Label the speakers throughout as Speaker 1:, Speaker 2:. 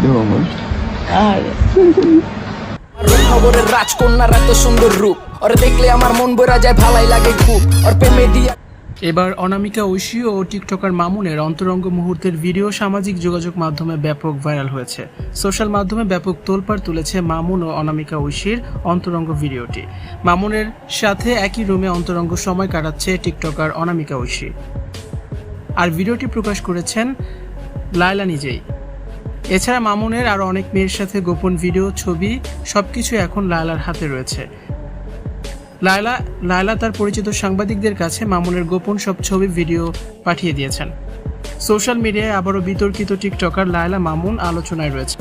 Speaker 1: আর
Speaker 2: রূপনগরের রাজকন্যার এত সুন্দর রূপ। ওর দেখলে আমার মন বইরা যায় ভালাই লাগে খুব। ওর প্রেমে দিয়া
Speaker 3: এবার অনামিকা ঐশী ও টিকটকার মামুনের অন্তরঙ্গ মুহূর্তের ভিডিও সামাজিক যোগাযোগ মাধ্যমে ব্যাপক ভাইরাল হয়েছে। সোশ্যাল মাধ্যমে ব্যাপক তোলপাড় তুলেছে মামুন ও অনামিকা ঐশীর অন্তরঙ্গ ভিডিওটি। মামুনের সাথে একই রুমে অন্তরঙ্গ সময় কাটাচ্ছে টিকটকার অনামিকা ঐশী। আর ভিডিওটি প্রকাশ করেছেন লায়লা নিজেই। এছাড়া মামুনের আর অনেক মেয়ের সাথে গোপন ভিডিও, ছবি সব সবকিছু এখন লায়লার হাতে রয়েছে। লায়লা লায়লা তার পরিচিত সাংবাদিকদের কাছে মামুনের গোপন সব ছবি, ভিডিও পাঠিয়ে দিয়েছেন। সোশ্যাল মিডিয়ায় আবারও বিতর্কিত টিকটকার লায়লা মামুন আলোচনায় রয়েছে।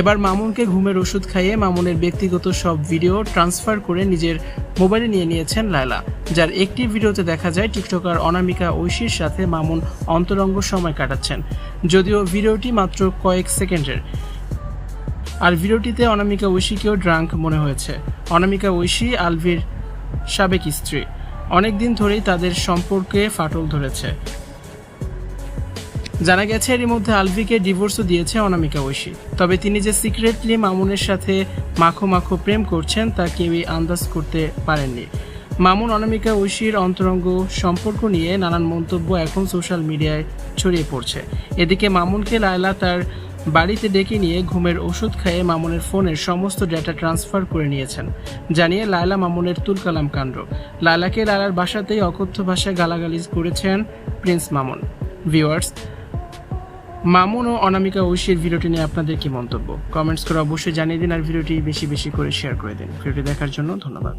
Speaker 3: এবার মামুনকে ঘুমের ওষুধ খাইয়ে মামুনের ব্যক্তিগত সব ভিডিও ট্রান্সফার করে নিজের মোবাইলে নিয়ে নিয়েছেন লায়লা, যার একটি ভিডিওতে দেখা যায় টিকটকার অনামিকা ঐশীর সাথে মামুন অন্তরঙ্গ সময় কাটাচ্ছেন। যদিও ভিডিওটি মাত্র কয়েক সেকেন্ডের। আর ভিডিওটিতে অনামিকা ঐশীকেও ড্রাঙ্ক মনে হয়েছে। অনামিকা ঐশী আলভির সাবেক স্ত্রী। অনেক দিন ধরেই তাদের সম্পর্কে ফাটল ধরেছে। জানা গেছে, এরই মধ্যে আলভিকে ডিভোর্সও দিয়েছে অনামিকা ঐশী। তবে তিনি যে সিক্রেটলি মামুনের সাথে মাখো মাখো প্রেম করছেন, তা কেউই আন্দাজ করতে পারেননি। মামুন অনামিকা ঐশীর অন্তরঙ্গ সম্পর্ক নিয়ে নানান মন্তব্য এখন সোশ্যাল মিডিয়ায় ছড়িয়ে পড়ছে। এদিকে মামুনকে লায়লা তার বাড়িতে ডেকে নিয়ে ঘুমের ওষুধ খাইয়ে মামুনের ফোনের সমস্ত ডেটা ট্রান্সফার করে নিয়েছেন, জানিয়ে লায়লা মামুনের তুলকালাম কাণ্ড। লায়লাকে লায়লার বাসাতেই অকথ্য ভাষায় গালাগালিজ করেছেন প্রিন্স মামুন। ভিউয়ার্স মামুন ও অনামিকা ঐশীর ভিডিওটি নিয়ে আপনাদের কি মন্তব্য? কমেন্টস করে অবশ্যই জানিয়ে দিন আর ভিডিওটি বেশি বেশি করে শেয়ার করে দিন। ভিডিওটি দেখার জন্য ধন্যবাদ।